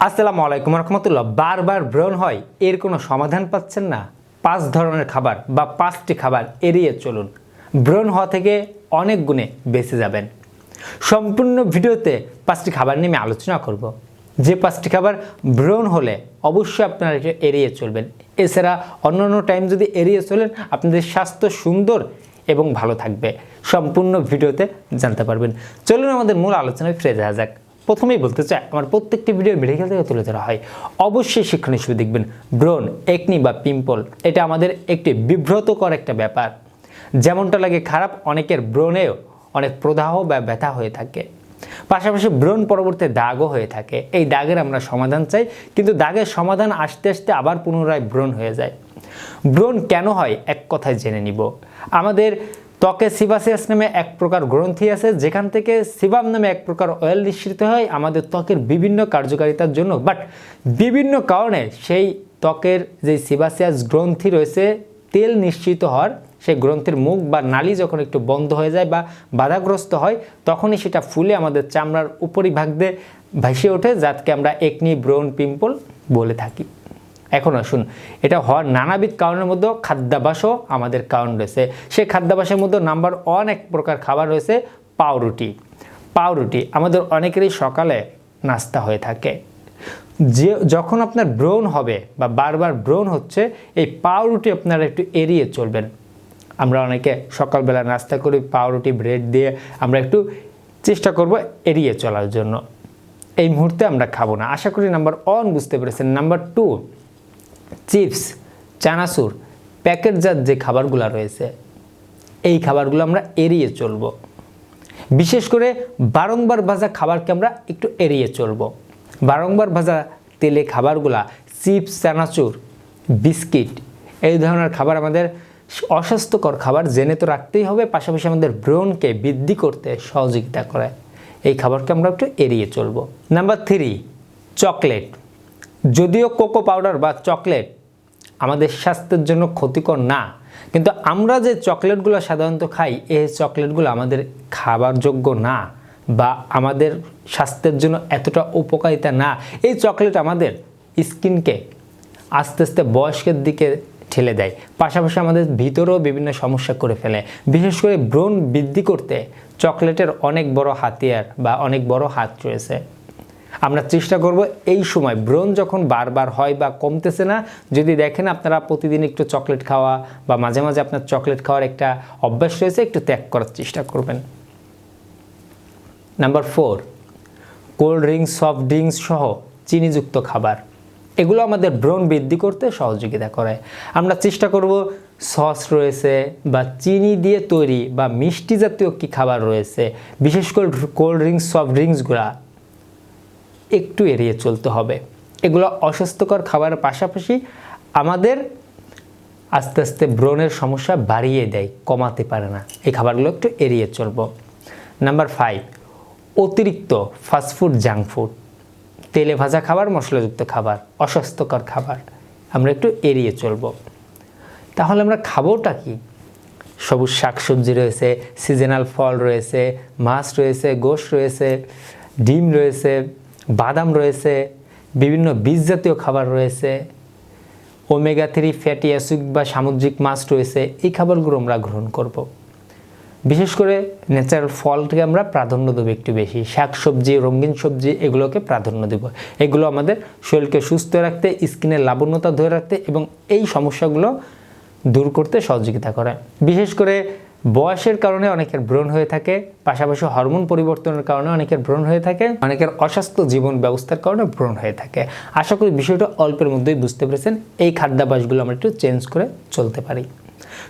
আসসালামু আলাইকুম রহমতুল্লাহ। বারবার ব্রণ হয়, এর কোনো সমাধান পাচ্ছেন না। পাঁচ ধরনের খাবার বা পাঁচটি খাবার এড়িয়ে চলুন। ব্রণ হওয়া থেকে অনেক গুণে বেঁচে যাবেন। সম্পূর্ণ ভিডিওতে পাঁচটি খাবার নিয়ে আমি আলোচনা করব। যে পাঁচটি খাবার ব্রণ হলে অবশ্যই আপনারা এড়িয়ে চলবেন। এছাড়া অন্য অন্য টাইম যদি এড়িয়ে চলেন, আপনাদের স্বাস্থ্য সুন্দর এবং ভালো থাকবে। সম্পূর্ণ ভিডিওতে জানতে পারবেন। চলুন আমাদের মূল আলোচনায় ফিরে যাওয়া যাক। প্রথমেই বলতে চাই, আমার প্রত্যেকটি ভিডিও মেডিকেল থেকে তুলে ধরা হয়। অবশ্যই শিক্ষণীয় হিসেবে দেখবেন ব্রণ একনি বা পিম্পল। এটা আমাদের একটি বিব্রতকর একটা ব্যাপার। যেমনটা লাগে খারাপ, অনেকের ব্রণেও অনেক প্রদাহ বা ব্যথা হয়ে থাকে। পাশাপাশি ব্রণ পরবর্তী দাগও হয়ে থাকে। এই দাগের আমরা সমাধান চাই, কিন্তু দাগের সমাধান আসতে আসতে আবার পুনরায় ব্রণ হয়ে যায়। ব্রণ কেন হয়, এক কথায় জেনে নিব। আমাদের ত্বকে সিবাসিয়াস নামে এক প্রকার গ্রন্থি আছে, যেখান থেকে সিবাম নামে এক প্রকার অয়েল নিঃসৃত হয়, আমাদের ত্বকের বিভিন্ন কার্যকারিতার জন্য। বাট বিভিন্ন কারণে সেই ত্বকের যে সিবাসিয়াস গ্রন্থি রয়েছে, তেল নিশ্চিত হওয়ার, সেই গ্রন্থির মুখ বা নালি যখন একটু বন্ধ হয়ে যায় বা বাধাগ্রস্ত হয়, তখনই সেটা ফুলে আমাদের চামড়ার উপরিভাগ দিয়ে ভেসে ওঠে যাতকে আমরা একনি ব্রণ পিম্পল বলে থাকি। এখন আসুন, এটা হওয়ার নানাবিধ কারণের মধ্যে খাদ্যাভাসও আমাদের কারণ রয়েছে। সেই খাদ্যাভাসের মধ্যে নাম্বার ওয়ান এক প্রকার খাবার রয়েছে পাউরুটি। পাউরুটি আমাদের অনেকেরই সকালে নাস্তা হয়ে থাকে। যে যখন আপনার ব্রণ হবে বা বারবার ব্রণ হচ্ছে, এই পাউরুটি আপনারা একটু এড়িয়ে চলবেন। আমরা অনেকে সকালবেলা নাস্তা করি, পাউরুটি, ব্রেড দিয়ে আমরা একটু চেষ্টা করব এড়িয়ে চলার জন্য। এই মুহূর্তে আমরা খাব না। আশা করি নাম্বার ওয়ান বুঝতে পেরেছেন। নাম্বার টু চিপস, চানাচুর, প্যাকেটজাত যে খাবারগুলো রয়েছে, এই খাবারগুলো আমরা এড়িয়ে চলব। বিশেষ করে বারংবার ভাজা খাবারকে আমরা একটু এড়িয়ে চলব। বারংবার ভাজা তেলে খাবারগুলা, চিপস, চানাচুর, বিস্কিট, এই ধরনের খাবার আমাদের অস্বাস্থ্যকর খাবার জেনে তো রাখতেই হবে, পাশাপাশি আমাদের ব্রণকে বৃদ্ধি করতে সহযোগিতা করে। এই খাবারকে আমরা একটু এড়িয়ে চলব। Number three, chocolate. যদিও কোকো পাউডার বা চকলেট আমাদের স্বাস্থ্যের জন্য ক্ষতিকর না, কিন্তু আমরা যে চকলেটগুলো সাধারণত খাই এই চকলেটগুলো আমাদের খাবার যোগ্য না বা আমাদের স্বাস্থ্যের জন্য এতটা উপকারিতা না। এই চকলেট আমাদের স্কিনকে আস্তে আস্তে বয়স্কের দিকে ঠেলে দেয়, পাশাপাশি আমাদের ভিতরেও বিভিন্ন সমস্যা করে ফেলে। বিশেষ করে ব্রণ বৃদ্ধি করতে চকলেটের অনেক বড় হাতিয়ার বা অনেক বড় হাত রয়েছে। আমরা চেষ্টা করব এই সময়। ব্রণ যখন বারবার হয় বা কমতেছে না, যদি দেখেন আপনারা প্রতিদিন একটু চকলেট খাওয়া বা মাঝে মাঝে আপনার চকলেট খাওয়ার একটা অভ্যাস রয়েছে, একটু ত্যাগ করার চেষ্টা করবেন। Number four, cold drinks, soft drinks সহ চিনিযুক্ত খাবার। এগুলো আমাদের ব্রণ বৃদ্ধি করতে সহযোগিতা করে। আমরা চেষ্টা করব সস রয়েছে বা চিনি দিয়ে তৈরি বা মিষ্টি জাতীয় কি খাবার রয়েছে। বিশেষ করে কোল্ড ড্রিঙ্কস, সফট ড্রিঙ্কসগুলা একটু এড়িয়ে চলতে হবে। এগুলো অস্বাস্থ্যকর খাবারের পাশাপাশি আমাদের আস্তে আস্তে ব্রণের সমস্যা বাড়িয়ে দেয়, কমাতে পারে না। এই খাবারগুলো একটু এড়িয়ে চলব। নাম্বার ফাইভ অতিরিক্ত ফাস্টফুড জাঙ্ক ফুড তেলে ভাজা খাবার, মশলাযুক্ত খাবার, অস্বাস্থ্যকর খাবার। আমরা একটু এড়িয়ে চলব। তাহলে আমরা খাবোটা কি? সবুজ শাকসবজি রয়েছে সিজনাল ফল রয়েছে, মাছ রয়েছে, গোশ রয়েছে, ডিম রয়েছে বাদাম রয়েছে, বিভিন্ন বীজ জাতীয় খাবার রয়েছে ওমেগা থ্রি ফ্যাটি অ্যাসিড বা সামুদ্রিক মাছ রয়েছে, এই খাবারগুলো আমরা গ্রহণ করব। বিশেষ করে ন্যাচারাল ফলকে আমরা প্রাধান্য দেবো একটু বেশি। শাক সবজি, রঙিন সবজি, এগুলোকে প্রাধান্য দেব। এগুলো আমাদের শরীরকে সুস্থ রাখতে স্কিনের লাবণ্যতা ধরে রাখতে এবং এই সমস্যাগুলো দূর করতে সহযোগিতা করে। বিশেষ করে বয়সের কারণে অনেকের ব্রণ হয়ে থাকে, পাশাপাশি হরমোন পরিবর্তনের কারণে অনেকের ব্রণ হয়ে থাকে, অনেকের অস্বাস্থ্য জীবন ব্যবস্থার কারণে ব্রণ হয়ে থাকে। আশা করি বিষয়টা অল্পের মধ্যেই বুঝতে পেরেছেন, এই খাদ্যাভ্যাসগুলো আমরা একটু চেঞ্জ করে চলতে পারি।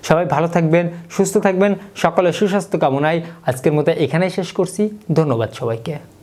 সবাই ভালো থাকবেন, সুস্থ থাকবেন, সকলের সুস্বাস্থ্য কামনায় আজকের মতো এখানেই শেষ করছি, ধন্যবাদ সবাইকে।